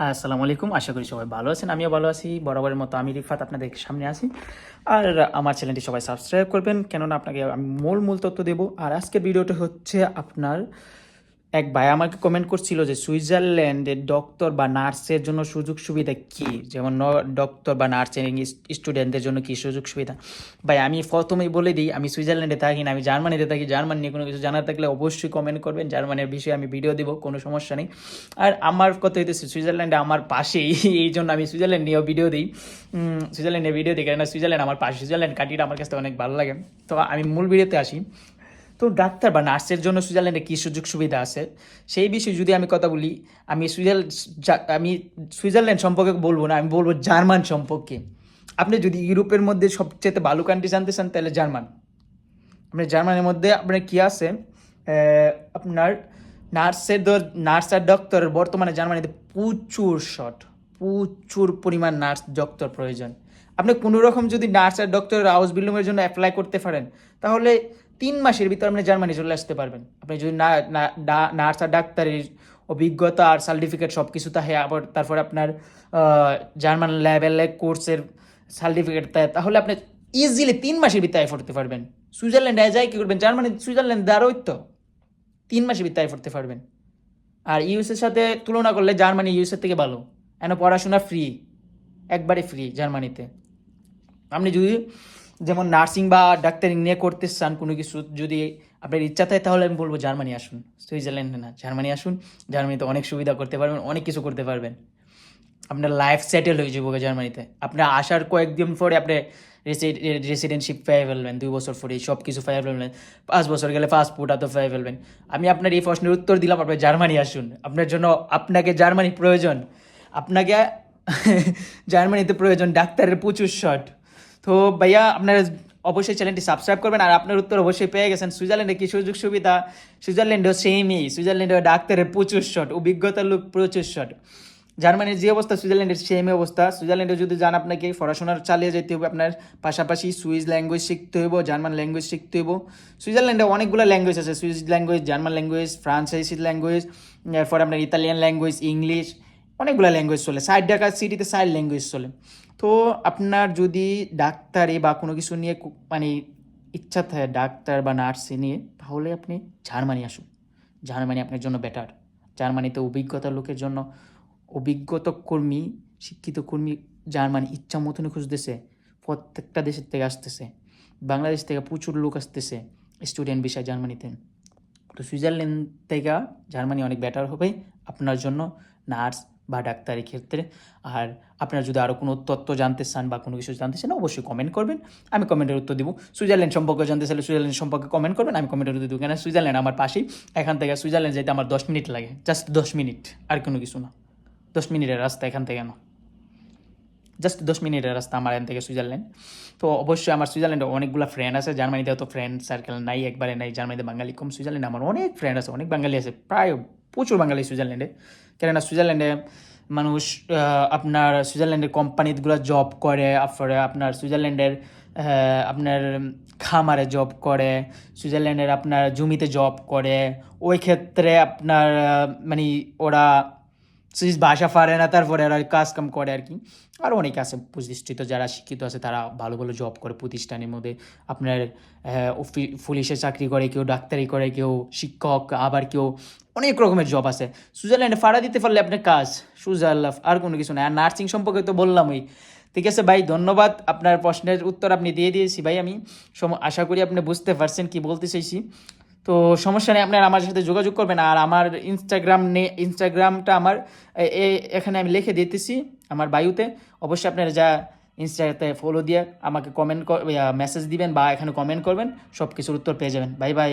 হ্যাঁ আসসালামু আলাইকুম। আশা করি সবাই ভালো আছেন, আমিও ভালো আছি। বরাবরের মতো আমি রিফাত আপনাদের সামনে আছি। আর আমার চ্যানেলটি সবাই সাবস্ক্রাইব করবেন, কেননা আপনাকে আমি মূল মূল তথ্য দেবো। আর আজকের ভিডিওটা হচ্ছে আপনার এক ভাই আমাকে কমেন্ট করছিল যে সুইজারল্যান্ডের ডক্টর বা নার্সের জন্য সুযোগ সুবিধা কি? যেমন ডক্টর বা নার্সিং স্টুডেন্টদের জন্য কি সুযোগ সুবিধা? ভাই, আমি প্রথমেই বলে দিই, আমি সুইজারল্যান্ডে থাকি না, আমি জার্মানিতে থাকি, জার্মানি নিয়ে কোনো কিছু জানার থাকলে অবশ্যই কমেন্ট করবেন, জার্মানির বিষয়ে আমি ভিডিও দেবো, কোনো সমস্যা নেই। আর আমার কথা হইতেছে, সুইজারল্যান্ডে আমার পাশেই, এই জন্য আমি সুইজারল্যান্ড নিয়েও ভিডিও দিই। সুইজারল্যান্ডে ভিডিও দিই, কেননা সুইজারল্যান্ড আমার পাশে, সুইজারল্যান্ড কাটিটা আমার কাছে অনেক ভালো লাগে। তো আমি মূল ভিডিওতে আসি। তো ডাক্তার বা নার্সের জন্য সুইজারল্যান্ডে কী সুযোগ সুবিধা আছে? সেই বিষয়ে যদি আমি কথা বলি, আমি সুইজারল্যান্ড আমি সুইজারল্যান্ড সম্পর্কে বলব না, আমি বলব জার্মান সম্পর্কে। আপনি যদি ইউরোপের মধ্যে সবচেয়ে ভালো কান্ট্রি জানতে চান, তাহলে জার্মান। আপনার জার্মানির মধ্যে আপনার কী আছে? আপনার নার্সের নার্স আর ডক্টরের বর্তমানে জার্মানিতে প্রচুর শর্ট প্রচুর পরিমাণ নার্স ডক্টর প্রয়োজন। আপনি কোনো রকম যদি নার্স আর ডক্টর হাউস বিল্ডিংয়ের জন্য অ্যাপ্লাই করতে পারেন, তাহলে তিন মাসের ভিতরে আপনি জার্মানি চলে আসতে পারবেন। আপনি যদি না নার্স আর ডাক্তারের অভিজ্ঞতা, আর সার্টিফিকেট সব কিছু থাকে আবার তারপর আপনার জার্মান লেভেলে কোর্সের সার্টিফিকেট তাহলে আপনি ইজিলি তিন মাসের ভিতরে পড়তে পারবেন। সুইজারল্যান্ডে যাই কী করবেন? জার্মানি, সুইজারল্যান্ড দাঁড়োই তো তিন মাসের ভিতরে পড়তে পারবেন। আর ইউএসের সাথে তুলনা করলে জার্মানি ইউএসের থেকে ভালো। কেন? পড়াশোনা ফ্রি একবারে ফ্রি জার্মানিতে। আপনি যদি যেমন নার্সিং বা ডাক্তারি নিয়ে করতে চান কোনো কিছু, যদি আপনার ইচ্ছা থাকে তাহলে আমি বলব জার্মানি আসুন। সুইজারল্যান্ডে না, জার্মানি আসুন। জার্মানিতে অনেক সুবিধা করতে পারবেন, অনেক কিছু করতে পারবেন। আপনার লাইফ সেটেল হয়ে যাব জার্মানিতে। আপনার আসার কয়েকদিন পরে আপনি রেসিডেন্টশিপ পেয়ে ফেলবেন, দুই বছর পরে সব কিছু পেয়ে ফেলবেন। পাঁচ বছর গেলে পাসপোর্ট এত পেয়ে ফেলবেন। আমি আপনার এই প্রশ্নের উত্তর দিলাম, আপনি জার্মানি আসুন। আপনার জন্য আপনাকে জার্মানি প্রয়োজন। আপনাকে জার্মানিতে প্রয়োজন ডাক্তারের প্রচুর শট তো ভাইয়া, আপনারা অবশ্যই চ্যানেলটি সাবস্ক্রাইব করবেন আর আপনার উত্তর অবশ্যই পেয়ে গেছেন। সুইজারল্যান্ডে কি সুযোগ সুবিধা? সুইজারল্যান্ডেও সেমই সুইজারল্যান্ডেও ডাক্তারের প্রচুর শট অভিজ্ঞতার লোক প্রচুর শট জার্মানির যে অবস্থা, সুইজারল্যান্ডের সেমই অবস্থা। সুইজারল্যান্ডে যদি যান, আপনাকে পড়াশোনার চালিয়ে যেতে হবে। আপনার পাশাপাশি সুইস ল্যাঙ্গুয়েজ শিখতে হইব, জার্মান ল্যাঙ্গুয়েজ শিখতে হইব। সুইজারল্যান্ডে অনেকগুলো ল্যাঙ্গুয়েজ আছে, সুইস ল্যাঙ্গুয়েজ, জার্মান ল্যাঙ্গুয়েজ ফ্রান্সাইসি ল্যাঙ্গুয়েজ, এরপর আপনার ইতালিয়ান ল্যাঙ্গুয়েজ, ইংলিশ অনেকগুলো ল্যাঙ্গুয়েজ চলে সাইড ঢাকা সিটিতে সাইড ল্যাঙ্গুয়েজ চলে। তো আপনার যদি ডাক্তারি বা কোনো কিছু নিয়ে মানে ইচ্ছা থাকে ডাক্তার বা নার্সি নিয়ে, তাহলে আপনি জার্মানি আসুন। জার্মানি আপনার জন্য বেটার জার্মানিতে অভিজ্ঞতা লোকের জন্য অভিজ্ঞতা কর্মী, শিক্ষিত কর্মী জার্মানি ইচ্ছা মতনই খুঁজতেছে, প্রত্যেকটা দেশের থেকে আসতেছে। বাংলাদেশ থেকে প্রচুর লোক আসতেছে স্টুডেন্ট বিষয় জার্মানিতে। তো সুইজারল্যান্ড থেকে জার্মানি অনেক বেটার হবে আপনার জন্য। নার্স বা ডাক্তারি ক্ষেত্রে। আর আপনারা যদি আরও কোনো তথ্য জানতে চান বা কোনো কিছু জানতে চান, অবশ্যই কমেন্ট করবেন। আমি কমেন্টের উত্তর দিব। সুইজারল্যান্ড সম্পর্কে জানতে চাইলে সুইজারল্যান্ড সম্পর্কে কমেন্ট করবেন। আমি কমেন্টের উত্তর দেবো। কেন সুইজারল্যান্ড আমার পাশেই। এখান থেকে সুইজারল্যান্ড যেতে আমার দশ মিনিট লাগে। জাস্ট দশ মিনিট আর কোনো কিছু না। দশ মিনিটের রাস্তা এখান থেকে না। জাস্ট দশ মিনিটের রাস্তা আমার এখান থেকে সুইজারল্যান্ড। তো অবশ্যই আমার সুইজারল্যান্ডে অনেকগুলো ফ্রেন্ড আছে। জার্মানিতেও তো ফ্রেন্ড সার্কেল নাই। একবারে নাই। জার্মানিতে বাঙালি কম। সুইজারল্যান্ডে আমার অনেক ফ্রেন্ড আছে। অনেক বাঙালি আছে। প্রায় প্রচুর বাঙালি সুইজারল্যান্ডে। কেননা সুইজারল্যান্ডে মানুষ আপনার সুইজারল্যান্ডের কোম্পানিগুলো জব করে, তারপরে আপনার সুইজারল্যান্ডের আপনার খামারে জব করে, সুইজারল্যান্ডের আপনার জমিতে জব করে। ওই ক্ষেত্রে আপনার মানে ওরা ভাষা পারে না তারপরে ওরা কাজ কাম করে আর কি আর অনেকে আছে প্রতিষ্ঠিত যারা শিক্ষিত আছে তারা ভালো ভালো জব করে প্রতিষ্ঠানের মধ্যে আপনার পুলিশে চাকরি করে কেউ ডাক্তারি করে কেউ শিক্ষক আবার কেউ অনেক রকমের জব আছে সুইজারল্যান্ডে ফাড়া দিতে পারলে আপনার কাজ সুইজারল্যান্ড আর কোনো কিছু না আর নার্সিং সম্পর্কে তো বললামই ঠিক আছে ভাই ধন্যবাদ আপনার প্রশ্নের উত্তর আপনি দিয়ে দিয়েছি ভাই আমি আশা করি আপনি বুঝতে পারছেন কি বলতে চাইছি তো সমস্যা নেই আপনারা আমার সাথে যোগাযোগ করবেন, আর আমার ইনস্টাগ্রাম নে ইনস্টাগ্রামটা আমার এখানে আমি লিখে দিতেছি আমার বায়ুতে। অবশ্যই আপনারা যা ইনস্টাতে ফলো দিয়ে আমাকে কমেন্ট মেসেজ দিবেন বা এখানে কমেন্ট করবেন সব কিছুর উত্তর পেয়ে যাবেন। Bye bye